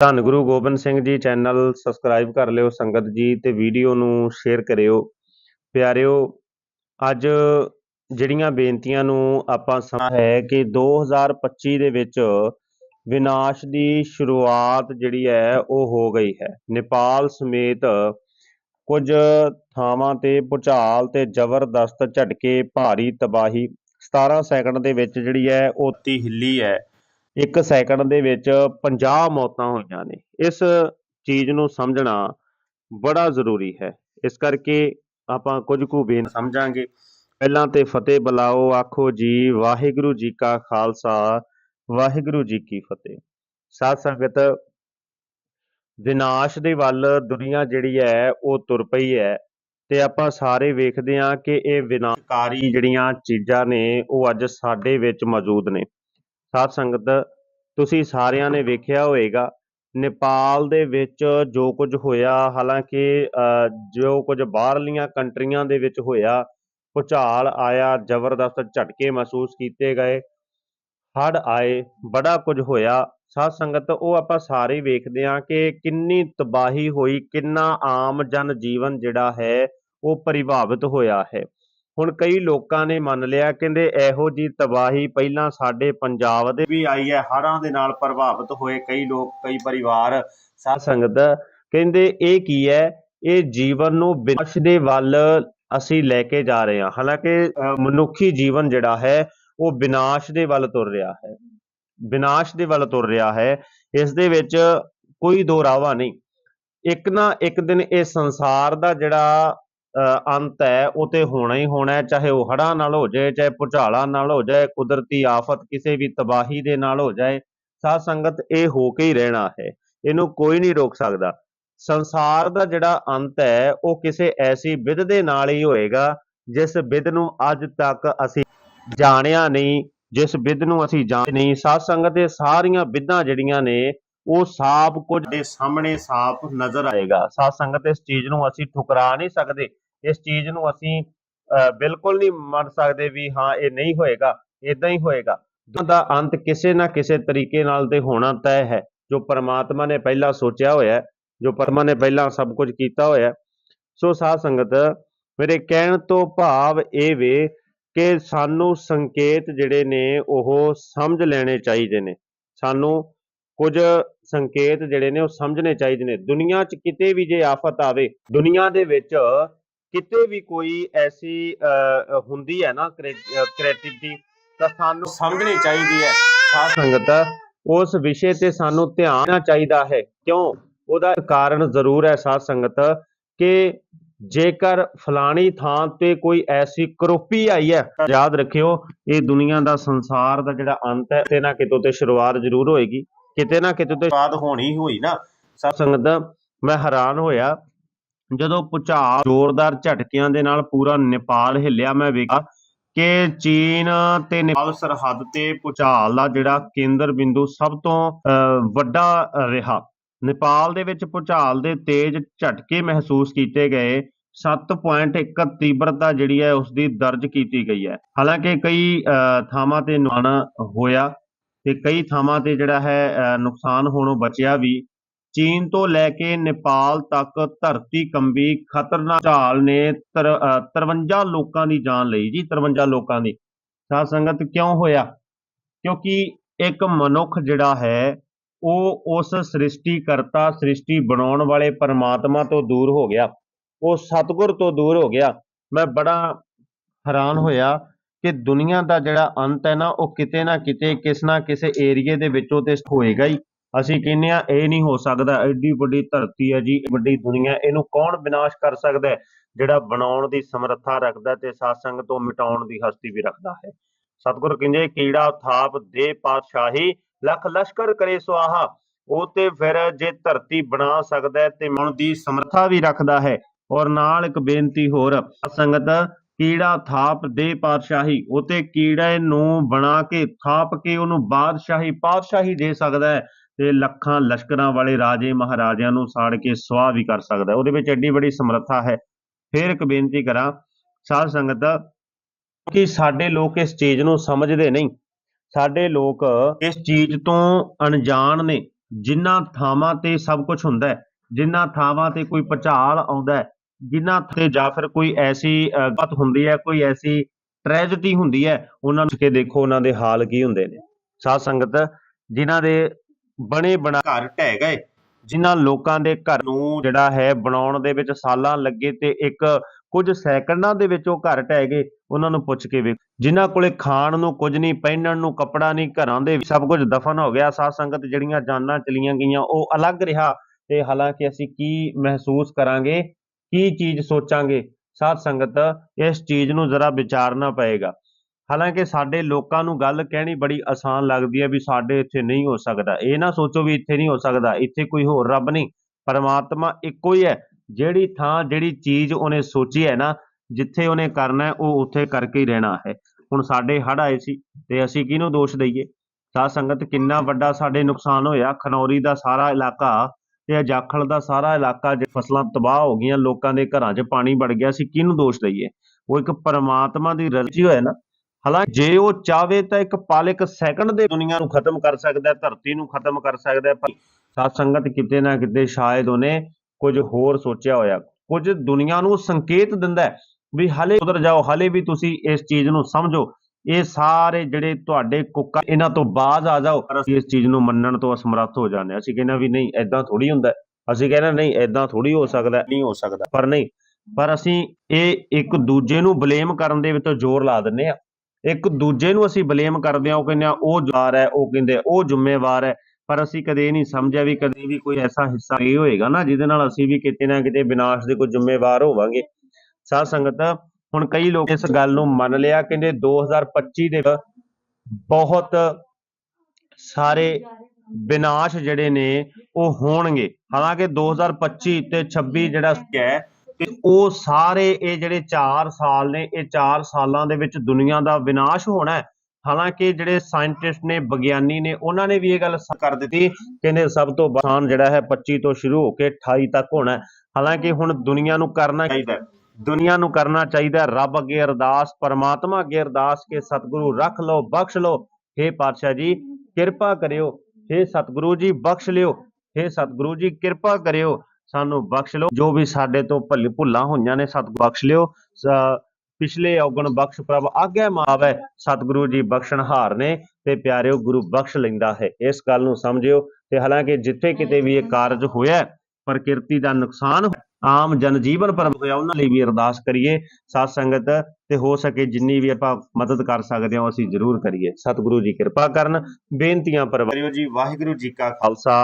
ਧੰਨ Guru Gobind Singh ji channel subscribe ਕਰ ਲਿਓ, ਸੰਗਤ ਜੀ ਤੇ ਵੀਡੀਓ ਨੂੰ ਸ਼ੇਅਰ ਕਰਿਓ। ਪਿਆਰਿਓ, ਅੱਜ ਜਿਹੜੀਆਂ ਬੇਨਤੀਆਂ ਨੂੰ ਆਪਾਂ ਸਮਾਂ ਹੈ ਕਿ 2025 ਦੇ ਵਿੱਚ ਵਿਨਾਸ਼ ਦੀ ਸ਼ੁਰੂਆਤ ਜਿਹੜੀ ਹੈ ਉਹ ਹੋ ਗਈ ਹੈ। ਨੇਪਾਲ ਸਮੇਤ ਕੁਝ ਥਾਵਾਂ ਤੇ ਭੂਚਾਲ ਤੇ ਜ਼ਬਰਦਸਤ ਝਟਕੇ, ਭਾਰੀ ਤਬਾਹੀ 17 ਸੈਕਿੰਡ ਦੇ ਵਿੱਚ ਜਿਹੜੀ ਹੈ ਉਹ ਤੀ ਹਿੱਲੀ ਹੈ। ਇੱਕ ਸੈਕਿੰਡ ਦੇ ਵਿੱਚ 50 ਮੌਤਾਂ ਹੋਈਆਂ ਨੇ। ਇਸ ਚੀਜ਼ ਨੂੰ ਸਮਝਣਾ ਬੜਾ ਜ਼ਰੂਰੀ ਹੈ। ਇਸ ਕਰਕੇ ਆਪਾਂ ਕੁਝ ਕੁ ਬੇਨ ਸਮਝਾਂਗੇ। ਪਹਿਲਾਂ ਤੇ ਫਤਿਹ ਬੁਲਾਓ, ਆਖੋ ਜੀ, ਵਾਹਿਗੁਰੂ ਜੀ ਕਾ ਖਾਲਸਾ, ਵਾਹਿਗੁਰੂ ਜੀ ਕੀ ਫਤਿਹ। ਸਾਧ ਸੰਗਤ, ਵਿਨਾਸ਼ ਦੇ ਵੱਲ ਦੁਨੀਆ ਜਿਹੜੀ ਹੈ, ਉਹ ਤੁਰ ਪਈ ਹੈ ਤੇ ਆਪਾਂ ਸਾਰੇ ਵੇਖਦੇ ਹਾਂ ਕਿ ਇਹ ਵਿਨਾਸ਼ਕਾਰੀ ਜਿਹੜੀਆਂ ਚੀਜ਼ਾਂ ਨੇ, ਉਹ ਅੱਜ ਸਾਡੇ ਵਿੱਚ ਮੌਜੂਦ ਨੇ। ਸਾਧ ਸੰਗਤ ਤੁਸੀਂ ਸਾਰਿਆਂ ਨੇ ਵੇਖਿਆ ਹੋਵੇਗਾ ਨੇਪਾਲ ਦੇ ਵਿੱਚ ਜੋ ਕੁਝ ਹੋਇਆ ਹਾਲਾਂਕਿ ਅ, ਜੋ ਕੁਝ ਬਾਹਰਲੀਆਂ ਕੰਟਰੀਆਂ ਦੇ ਵਿੱਚ ਹੋਇਆ ਭੁਚਾਲ ਆਇਆ ਜ਼ਬਰਦਸਤ ਝਟਕੇ ਮਹਿਸੂਸ ਕੀਤੇ ਗਏ ਹੜ੍ਹ ਆਏ ਬੜਾ ਕੁਝ ਹੋਇਆ। ਸਾਧ ਸੰਗਤ ਉਹ ਆਪਾਂ ਸਾਰੇ ਵੇਖਦੇ ਹਾਂ ਕਿ ਕਿੰਨੀ ਤਬਾਹੀ ਹੋਈ ਕਿੰਨਾ ਆਮ ਜਨ ਜੀਵਨ ਜਿਹੜਾ ਹੈ ਉਹ ਪ੍ਰਭਾਵਿਤ ਹੋਇਆ ਹੈ। ਹੁਣ ਕਈ ਲੋਕਾਂ ਨੇ ਮੰਨ ਲਿਆ, ਕਹਿੰਦੇ ਇਹੋ ਜੀ ਤਬਾਹੀ ਪਹਿਲਾਂ ਸਾਡੇ ਪੰਜਾਬ ਦੇ ਵੀ ਆਈ ਹੈ ਹੜ੍ਹਾਂ ਦੇ ਨਾਲ ਪ੍ਰਭਾਵਿਤ ਹੋਏ ਕਈ ਲੋਕ, ਕਈ ਪਰਿਵਾਰ, ਸਾਧ ਸੰਗਤ, ਕਹਿੰਦੇ ਇਹ ਕੀ ਹੈ? ਇਹ ਜੀਵਨ ਨੂੰ ਵਿਨਾਸ਼ ਦੇ ਵੱਲ ਅਸੀਂ ਲੈ ਕੇ ਜਾ ਰਹੇ ਹਾਂ। ਹਾਲਾਂਕਿ ਮਨੁੱਖੀ ਜੀਵਨ ਜਿਹੜਾ ਹੈ, ਉਹ ਵਿਨਾਸ਼ ਦੇ ਵੱਲ ਤੁਰ ਰਿਹਾ ਹੈ। ਵਿਨਾਸ਼ ਦੇ ਵੱਲ ਤੁਰ ਰਿਹਾ ਹੈ। ਇਸ ਦੇ ਵਿੱਚ ਕੋਈ ਦੋ ਰਾਵਾ ਨਹੀਂ। ਇੱਕ ਨਾ ਇੱਕ ਦਿਨ ਇਹ ਸੰਸਾਰ ਦਾ ਜਿਹੜਾ ਅੰਤ ਹੈ, ਉਹ ਤੇ ਹੋਣਾ ਹੀ ਹੋਣਾ ਹੈ, ਚਾਹੇ ਉਹ ਹੜ੍ਹਾਂ ਨਾਲ ਹੋ ਜਾਏ, ਚਾਹੇ ਭੁਚਾਲਾਂ ਨਾਲ ਹੋ ਜਾਏ, ਕੁਦਰਤੀ ਆਫਤ ਕਿਸੇ ਵੀ ਤਬਾਹੀ ਦੇ ਨਾਲ ਹੋ ਜਾਏ, ਸਾਧ ਸੰਗਤ ਇਹ ਹੋ ਕੇ ਹੀ ਰਹਿਣਾ ਹੈ, ਇਹਨੂੰ ਕੋਈ ਨਹੀਂ ਰੋਕ ਸਕਦਾ। ਸੰਸਾਰ ਦਾ ਜਿਹੜਾ ਅੰਤ ਹੈ, ਉਹ ਕਿਸੇ ਐਸੀ ਵਿਧ ਦੇ ਨਾਲ ਹੀ ਹੋਏਗਾ, ਜਿਸ ਵਿਧ ਨੂੰ ਅੱਜ ਤੱਕ ਅਸੀਂ ਜਾਣਿਆ ਨਹੀਂ, ਜਿਸ ਵਿਧ ਨੂੰ ਅਸੀਂ ਜਾਣ ਨਹੀਂ। ਸਾਧ ਸੰਗਤ ਦੇ ਸਾਰੀਆਂ ਵਿਧਾਂ ਜਿਹੜੀਆਂ ਨੇ, ਉਹ ਸਾਫ਼ ਕੁਝ ਦੇ ਸਾਹਮਣੇ ਸਾਫ਼ ਨਜ਼ਰ ਆਏਗਾ। ਸਾਧ ਸੰਗਤ ਇਸ ਚੀਜ਼ ਨੂੰ ਅਸੀਂ ਠੁਕਰਾ ਨਹੀਂ ਸਕਦੇ। ਇਸ ਚੀਜ਼ ਨੂੰ ਅਸੀਂ ਅਹ, ਬਿਲਕੁਲ ਨਹੀਂ ਮੰਨ ਸਕਦੇ ਵੀ ਹਾਂ ਇਹ ਨਹੀਂ ਹੋਏਗਾ ਇਦਾਂ ਹੀ ਹੋਏਗਾ। ਦਾ ਅੰਤ ਕਿਸੇ ਨਾ ਕਿਸੇ ਤਰੀਕੇ ਨਾਲ ਤੇ ਹੋਣਾ ਤੈਅ ਹੈ। ਜੋ ਪਰਮਾਤਮਾ ਨੇ ਪਹਿਲਾਂ ਸੋਚਿਆ ਹੋਇਆ ਜੋ ਪਰਮਾ ਨੇ ਪਹਿਲਾਂ ਸਭ ਕੁਝ ਕੀਤਾ ਹੋਇਆ ਸੋ ਸਾਧ ਸੰਗਤ ਮੇਰੇ ਕਹਿਣ ਤੋਂ ਭਾਵ ਇਹ ਵੇ ਕਿ ਸਾਨੂੰ ਸੰਕੇਤ ਜਿਹੜੇ ਨੇ ਉਹ ਸਮਝ ਲੈਣੇ ਚਾਹੀਦੇ ਨੇ। ਸਾਨੂੰ ਕੁਝ ਸੰਕੇਤ ਜਿਹੜੇ ਨੇ ਉਹ ਸਮਝਣੇ ਚਾਹੀਦੇ ਨੇ। ਦੁਨੀਆ 'ਚ ਕਿਤੇ ਵੀ ਜੇ ਆਫਤ ਆਵੇ ਦੁਨੀਆ ਦੇ ਵਿੱਚ ਕਿਤੇ ਵੀ ਕੋਈ ਐਸੀ ਹੁੰਦੀ ਹੈ ਨਾ ਕ੍ਰੀਏਟੀਵਿਟੀ ਤਾਂ ਸਾਨੂੰ ਸਮਝਣੀ ਚਾਹੀਦੀ ਹੈ। ਸਾਧ ਸੰਗਤ ਉਸ ਵਿਸ਼ੇ ਤੇ ਸਾਨੂੰ ਧਿਆਨ ਦੇਣਾ ਚਾਹੀਦਾ ਹੈ। ਕਿਉਂ? ਉਹਦਾ ਕਾਰਨ ਜ਼ਰੂਰ ਹੈ ਸਾਧ ਸੰਗਤ ਕਿ ਜੇਕਰ ਫਲਾਣੀ ਥਾਂ ਤੇ ਕੋਈ ਐਸੀ ਕਰੋਪੀ ਆਈ ਹੈ ਤਾਂ ਯਾਦ ਰੱਖਿਓ ਇਹ ਦੁਨੀਆ ਦਾ ਸੰਸਾਰ ਦਾ ਜਿਹੜਾ ਅੰਤ ਹੈ ਕਿਤੇ ਨਾ ਕਿਤੋਂ ਤੇ ਸ਼ੁਰੂਆਤ ਜ਼ਰੂਰ ਹੋਏਗੀ। ਕਿਤੇ ਨਾ ਕਿਤੇ ਤੇ ਸ਼ੁਰੂਆਤ ਹੋਣੀ ਹੋਈ ਨਾ। ਸਾਧ ਸੰਗਤ ਮੈਂ ਹੈਰਾਨ ਹੋਇਆ ਜਦੋਂ ਭੁਚਾਲ ਜ਼ੋਰਦਾਰ ਝਟਕਿਆਂ ਦੇ ਨਾਲ ਪੂਰਾ ਨੇਪਾਲ ਹਿੱਲਿਆ ਮੈਂ ਵੇਖਿਆ ਕਿ ਚੀਨ ਤੇ ਨੇਪਾਲ ਸਰਹੱਦ ਤੇ ਭੁਚਾਲ ਦਾ ਜਿਹੜਾ ਕੇਂਦਰ ਬਿੰਦੂ ਸਭ ਤੋਂ ਵੱਡਾ ਰਿਹਾ। ਨੇਪਾਲ ਦੇ ਵਿੱਚ ਭੁਚਾਲ ਦੇ ਤੇਜ਼ ਝਟਕੇ ਮਹਿਸੂਸ ਕੀਤੇ ਗਏ। 7.1 ਤੀਬਰਤਾ ਜਿਹੜੀ ਹੈ ਉਸ ਦੀ ਦਰਜ ਕੀਤੀ ਗਈ ਹੈ। ਹਾਲਾਂਕਿ ਕਈ ਅਹ, ਥਾਵਾਂ ਤੇ ਨੁਕਸਾਨ ਹੋਇਆ ਤੇ ਕਈ ਥਾਵਾਂ ਤੇ ਜਿਹੜਾ ਹੈ ਅਹ, ਨੁਕਸਾਨ ਹੋਣੋਂ ਬਚਿਆ ਵੀ। ਚੀਨ ਤੋਂ ਲੈ ਕੇ ਨੇਪਾਲ ਤੱਕ ਧਰਤੀ ਕੰਬੀ ਖਤਰਨਾਕ ਢਾਲ ਨੇ ਤਰ- ਅਹ 53 ਲੋਕਾਂ ਦੀ ਜਾਨ ਲਈ ਜੀ 53 ਲੋਕਾਂ ਦੀ। ਸਾਧ ਸੰਗਤ ਕਿਉਂ ਹੋਇਆ? ਕਿਉਂਕਿ ਇੱਕ ਮਨੁੱਖ ਜਿਹੜਾ ਹੈ, ਉਹ ਉਸ ਸ੍ਰਿਸ਼ਟੀ ਕਰਤਾ ਸ੍ਰਿਸ਼ਟੀ ਬਣਾਉਣ ਵਾਲੇ ਪਰਮਾਤਮਾ ਤੋਂ ਦੂਰ ਹੋ ਗਿਆ। ਉਹ ਸਤਿਗੁਰ ਤੋਂ ਦੂਰ ਹੋ ਗਿਆ। ਮੈਂ ਬੜਾ ਹੈਰਾਨ ਹੋਇਆ ਕਿ ਦੁਨੀਆ ਦਾ ਜਿਹੜਾ ਅੰਤ ਹੈ ਨਾ, ਉਹ ਕਿਤੇ ਨਾ ਕਿਤੇ ਕਿਸ ਨਾ ਕਿਸੇ ਏਰੀਏ ਦੇ ਵਿੱਚੋਂ ਤੇ ਹੋਏਗਾ ਹੀ। ਅਸੀਂ ਕਹਿੰਦੇ ਆ ਇਹ ਨਹੀਂ ਹੋ ਸਕਦਾ, ਐਡੀ ਵੱਡੀ ਧਰਤੀ ਹੈ ਜੀ ਵੱਡੀ ਦੁਨੀਆ, ਇਹਨੂੰ ਕੌਣ ਵਿਨਾਸ਼ ਕਰ ਸਕਦਾ ਹੈ? ਜਿਹੜਾ ਬਣਾਉਣ ਦੀ ਸਮਰੱਥਾ ਰੱਖਦਾ ਤੇ ਸਾਸੰਗ ਤੋਂ ਮਿਟਾਉਣ ਦੀ ਹਸਤੀ ਵੀ ਰੱਖਦਾ ਹੈ। ਸਤਿਗੁਰ ਕਹਿੰਦੇ, ਕੀੜਾ, ਥਾਪ ਦੇ ਪਾਤਸ਼ਾਹੀ, ਲੱਖ ਲਸ਼ਕਰ ਕਰੇ ਸੁਆਹਾ, ਉਹ ਤੇ ਫਿਰ ਜੇ ਧਰਤੀ ਬਣਾ ਸਕਦਾ ਤੇ ਮਨ ਦੀ ਸਮਰੱਥਾ ਵੀ ਰੱਖਦਾ ਹੈ। ਔਰ ਨਾਲ ਇੱਕ ਬੇਨਤੀ ਹੋਰ ਸੰਗਤ ਕੀੜਾ, ਥਾਪ ਦੇ ਪਾਤਸ਼ਾਹੀ, ਉਹ ਤੇ ਕੀੜੇ ਨੂੰ ਬਣਾ ਕੇ, ਥਾਪ ਕੇ ਉਹਨੂੰ ਬਾਦਸ਼ਾਹੀ, ਪਾਤਸ਼ਾਹੀ ਦੇ ਸਕਦਾ ਹੈ। ਤੇ ਲੱਖਾਂ ਲਸ਼ਕਰਾਂ ਵਾਲੇ ਰਾਜੇ ਮਹਾਰਾਜਿਆਂ ਨੂੰ ਸਾੜ ਕੇ ਸਵਾਹ ਵੀ ਕਰ ਸਕਦਾ ਉਹਦੇ ਵਿੱਚ ਐਡੀ ਬੜੀ ਸਮਰੱਥਾ ਹੈ। ਫਿਰ ਇੱਕ ਬੇਨਤੀ ਕਰਾਂ ਸਾਧ ਸੰਗਤ ਕਿ ਸਾਡੇ ਲੋਕ ਇਸ ਚੀਜ਼ ਨੂੰ ਸਮਝਦੇ ਨਹੀਂ। ਸਾਡੇ ਲੋਕ ਇਸ ਚੀਜ਼ ਤੋਂ ਅਣਜਾਣ ਨੇ ਜਿਨ੍ਹਾਂ ਥਾਵਾਂ ਤੇ ਸਭ ਕੁਝ ਹੁੰਦਾ ਹੈ ਜਿਨ੍ਹਾਂ ਥਾਵਾਂ ਤੇ ਕੋਈ ਭੁਚਾਲ ਆਉਂਦਾ ਹੈ ਜਿਨ੍ਹਾਂ ਤੇ ਜਾਂ ਫਿਰ ਕੋਈ ਐਸੀ ਅ, ਗੱਤ ਹੁੰਦੀ ਹੈ ਕੋਈ ਐਸੀ ਟ੍ਰੈਜਡੀ ਹੁੰਦੀ ਹੈ ਉਹਨਾਂ ਨੂੰ ਕੇ ਦੇਖੋ ਉਹਨਾਂ ਦੇ ਹਾਲ ਕੀ ਹੁੰਦੇ ਨੇ। ਸਾਧ ਸੰਗਤ ਜਿਨ੍ਹਾਂ ਦੇ ਬਣੇ ਬਣਾ ਘਰ ਢਹਿ ਗਏ। ਜਿਨ੍ਹਾਂ ਲੋਕਾਂ ਦੇ ਘਰ ਨੂੰ ਜਿਹੜਾ ਹੈ ਬਣਾਉਣ ਦੇ ਵਿੱਚ ਸਾਲਾਂ ਲੱਗੇ ਤੇ ਇੱਕ ਕੁਝ ਸੈਕਿੰਡਾਂ ਦੇ ਵਿੱਚ ਉਹ ਘਰ ਢਹਿ ਗਏ। ਉਹਨਾਂ ਨੂੰ ਪੁੱਛ ਕੇ ਵੇਖ। ਜਿਨ੍ਹਾਂ ਕੋਲੇ ਖਾਣ ਨੂੰ ਕੁਝ ਨਹੀਂ, ਪਹਿਨਣ ਨੂੰ ਕੱਪੜਾ ਨਹੀਂ, ਘਰਾਂ ਦੇ ਸਭ ਕੁਝ ਦਫਨ ਹੋ ਗਿਆ। ਸਾਧ ਸੰਗਤ ਜਿਹੜੀਆਂ ਜਾਨਾਂ ਚਲੀਆਂ ਗਈਆਂ, ਉਹ ਅਲੱਗ ਰਿਹਾ ਤੇ ਹਾਲਾਂਕਿ ਅਸੀਂ ਕੀ ਮਹਿਸੂਸ ਕਰਾਂਗੇ, ਕੀ ਚੀਜ਼ ਸੋਚਾਂਗੇ, ਸਾਧ ਸੰਗਤ ਇਸ ਚੀਜ਼ ਨੂੰ ਜ਼ਰਾ ਵਿਚਾਰਨਾ ਪਏਗਾ। ਹਾਲਾਂਕਿ ਸਾਡੇ ਲੋਕਾਂ ਨੂੰ ਗੱਲ ਕਹਿਣੀ ਬੜੀ ਆਸਾਨ ਲੱਗਦੀ ਹੈ ਵੀ ਸਾਡੇ ਇੱਥੇ ਨਹੀਂ ਹੋ ਸਕਦਾ। ਇਹ ਨਾ ਸੋਚੋ ਵੀ ਇੱਥੇ ਨਹੀਂ ਹੋ ਸਕਦਾ। ਇੱਥੇ ਕੋਈ ਹੋਰ ਰੱਬ ਨਹੀਂ। ਪਰਮਾਤਮਾ ਇੱਕੋ ਹੀ ਹੈ। ਜਿਹੜੀ ਥਾਂ, ਜਿਹੜੀ ਚੀਜ਼ ਉਹਨੇ ਸੋਚੀ ਹੈ ਨਾ, ਜਿੱਥੇ ਉਹਨੇ ਕਰਨਾ ਉਹ ਉੱਥੇ ਕਰਕੇ ਹੀ ਰਹਿਣਾ ਹੈ। ਹੁਣ ਸਾਡੇ ਹੜ੍ਹ ਆਏ ਸੀ ਤੇ ਅਸੀਂ ਕਿਹਨੂੰ ਦੋਸ਼ ਦਈਏ? ਸਾਧ ਸੰਗਤ ਕਿੰਨਾ ਵੱਡਾ ਸਾਡੇ ਨੁਕਸਾਨ ਹੋਇਆ। ਖਨੌਰੀ ਦਾ ਸਾਰਾ ਇਲਾਕਾ ਤੇ ਜਾਖਲ ਦਾ ਸਾਰਾ ਇਲਾਕਾ ਜੇ ਫਸਲਾਂ ਤਬਾਹ ਹੋ ਗਈਆਂ, ਲੋਕਾਂ ਦੇ ਘਰਾਂ 'ਚ ਪਾਣੀ ਵੜ ਗਿਆ ਸੀ ਕਿਹਨੂੰ ਦੋਸ਼ ਦਈਏ? ਉਹ ਇੱਕ ਪਰਮਾਤਮਾ ਦੀ ਰਚੀ ਹੋਇਆ ਨਾ ਹਾਲਾਂਕਿ ਜੇ ਉਹ ਚਾਵੇ ਤਾਂ ਇੱਕ ਪਲ ਇੱਕ ਸੈਕਿੰਡ ਦੇ ਦੁਨੀਆ ਨੂੰ ਖਤਮ ਕਰ ਸਕਦਾ ਹੈ ਧਰਤੀ ਨੂੰ ਖਤਮ ਕਰ ਸਕਦਾ ਹੈ ਪਰ ਸਾਧ ਸੰਗਤ ਕਿਤੇ ਨਾ ਕਿਤੇ ਸ਼ਾਇਦ ਉਹਨੇ ਕੁਝ ਹੋਰ ਸੋਚਿਆ ਹੋਇਆ। ਕੁਝ ਦੁਨੀਆ ਨੂੰ ਸੰਕੇਤ ਦਿੰਦਾ ਹੈ ਵੀ ਹਲੇ ਉਧਰ ਜਾਓ ਹਲੇ ਵੀ ਤੁਸੀਂ ਇਸ ਚੀਜ਼ ਨੂੰ ਸਮਝੋ। ਇਹ ਸਾਰੇ ਜਿਹੜੇ ਤੁਹਾਡੇ ਕੁੱਕਾ ਇਹਨਾਂ ਤੋਂ ਬਾਜ਼ ਆ ਜਾਓ। ਪਰ ਅਸੀਂ ਇਸ ਚੀਜ਼ ਨੂੰ ਮੰਨਣ ਤੋਂ ਅਸਮਰੱਥ ਹੋ ਜਾਂਦੇ ਅਸੀਂ ਕਹਿੰਦੇ ਵੀ ਨਹੀਂ ਐਦਾਂ ਥੋੜੀ ਹੁੰਦਾ। ਅਸੀਂ ਕਹਿੰਦੇ ਨਹੀਂ ਐਦਾਂ ਥੋੜੀ ਹੋ ਸਕਦਾ ਨਹੀਂ ਹੋ ਸਕਦਾ। ਪਰ ਨਹੀਂ ਪਰ ਅਸੀਂ ਇਹ ਇੱਕ ਦੂਜੇ ਨੂੰ ਬਲੇਮ ਕਰਨ ਦੇ ਵਿੱਚ ਜ਼ੋਰ ਲਾ ਦਿੰਦੇ ਆ ਇੱਕ ਦੂਜੇ ਨੂੰ ਅਸੀਂ ਬਲੇਮ ਕਰਦੇ ਆ ਉਹ ਕਹਿੰਦੇ ਆ, ਉਹ ਜ਼ਿੰਮੇਵਾਰ ਹੈ, ਉਹ ਕਹਿੰਦੇ, ਉਹ ਜ਼ਿੰਮੇਵਾਰ ਹੈ। ਪਰ ਅਸੀਂ ਕਦੇ ਇਹ ਨਹੀਂ ਸਮਝਿਆ ਵੀ ਕਦੇ ਵੀ ਕੋਈ ਐਸਾ ਹਿੱਸਾ ਇਹ ਹੋਏਗਾ ਨਾ, ਜਿਹਦੇ ਨਾਲ ਅਸੀਂ ਵੀ ਕਿਤੇ ਨਾ ਕਿਤੇ ਵਿਨਾਸ਼ ਦੇ ਕੋਈ ਜ਼ਿੰਮੇਵਾਰ ਹੋਵਾਂਗੇ। ਸਾਧ ਸੰਗਤ, ਹੁਣ ਕਈ ਲੋਕ ਇਸ ਗੱਲ ਨੂੰ ਮੰਨ ਲਿਆ, ਕਹਿੰਦੇ 2025 ਦੇ ਬਹੁਤ ਸਾਰੇ ਵਿਨਾਸ਼ ਜਿਹੜੇ ਨੇ, ਉਹ ਹੋਣਗੇ। ਹਾਲਾਂਕਿ 2025 ਤੇ 26 ਜਿਹੜਾ ਹੈ ਤੇ ਉਹ ਸਾਰੇ ਇਹ ਜਿਹੜੇ 4 ਸਾਲ ਨੇ ਇਹ 4 ਸਾਲਾਂ ਦੇ ਵਿੱਚ ਦੁਨੀਆ ਦਾ ਵਿਨਾਸ਼ ਹੋਣਾ ਹੈ ਹਾਲਾਂਕਿ ਜਿਹੜੇ ਸਾਇੰਟਿਸਟ ਨੇ ਵਿਗਿਆਨੀ ਨੇ ਉਹਨਾਂ ਨੇ ਵੀ ਇਹ ਗੱਲ ਸ- ਕਰ ਦਿੱਤੀ ਕਹਿੰਦੇ ਸਭ ਤੋਂ ਆਸਾਨ ਜਿਹੜਾ ਹੈ 25 ਤੋਂ ਸ਼ੁਰੂ ਹੋ ਕੇ 28 ਤੱਕ ਹੋਣਾ ਹੈ ਹਾਲਾਂਕਿ ਹੁਣ ਦੁਨੀਆ ਨੂੰ ਕਰਨਾ ਚਾਹੀਦਾ ਹੈ। ਦੁਨੀਆ ਨੂੰ ਕਰਨਾ ਚਾਹੀਦਾ ਹੈ, ਰੱਬ ਅੱਗੇ ਅਰਦਾਸ ਪਰਮਾਤਮਾ ਅੱਗੇ ਅਰਦਾਸ ਕੇ ਸਤਿਗੁਰੂ ਰੱਖ ਲਓ ਬਖਸ਼ ਲਓ हे ਪਾਤਸ਼ਾਹ ਜੀ ਕਿਰਪਾ ਕਰਿਓ हे ਸਤਿਗੁਰੂ ਜੀ ਬਖਸ਼ ਲਿਓ हे ਸਤਿਗੁਰੂ ਜੀ ਕਿਰਪਾ ਕਰਿਓ ਸਾਨੂੰ ਬਖਸ਼ ਲਓ। ਜੋ ਵੀ ਸਾਡੇ ਤੋਂ ਭੁੱਲ ਭੁੱਲਾਂ ਹੋਈਆਂ ਨੇ ਸਤਿ ਬਖਸ਼ ਲਿਓ। ਪਿਛਲੇ ਔਗਣ ਬਖਸ਼ ਪ੍ਰਭ ਆਗਿਆ ਮਾਵੈ ਸਤਿਗੁਰੂ ਜੀ ਬਖਸ਼ਣਹਾਰ ਨੇ ਤੇ ਪਿਆਰਿਓ ਗੁਰੂ ਬਖਸ਼ ਲੈਂਦਾ ਹੈ। ਇਸ ਗੱਲ ਨੂੰ ਸਮਝਿਓ ਤੇ ਹਾਲਾਂਕਿ ਜਿੱਥੇ ਕਿਤੇ ਵੀ ਇਹ ਕਾਰਜ ਹੋਇਆ ਪ੍ਰਕਿਰਤੀ ਦਾ ਨੁਕਸਾਨ ਹੋਇਆ, ਆਮ ਜਨਜੀਵਨ ਪਰ ਹੋਇਆ ਉਹਨਾਂ ਲਈ ਵੀ ਅਰਦਾਸ ਕਰੀਏ। ਸਾਧ ਸੰਗਤ ਤੇ ਹੋ ਸਕੇ ਜਿੰਨੀ ਵੀ ਆਪਾਂ ਮਦਦ ਕਰ ਸਕਦੇ ਹਾਂ ਅਸੀਂ ਜ਼ਰੂਰ ਕਰੀਏ। ਸਤਿਗੁਰੂ ਜੀ ਕਿਰਪਾ ਕਰਨ ਬੇਨਤੀਆਂ ਪਰਵਾਰਿਓ ਜੀ ਵਾਹਿਗੁਰੂ ਜੀ ਕਾ ਖਾਲਸਾ।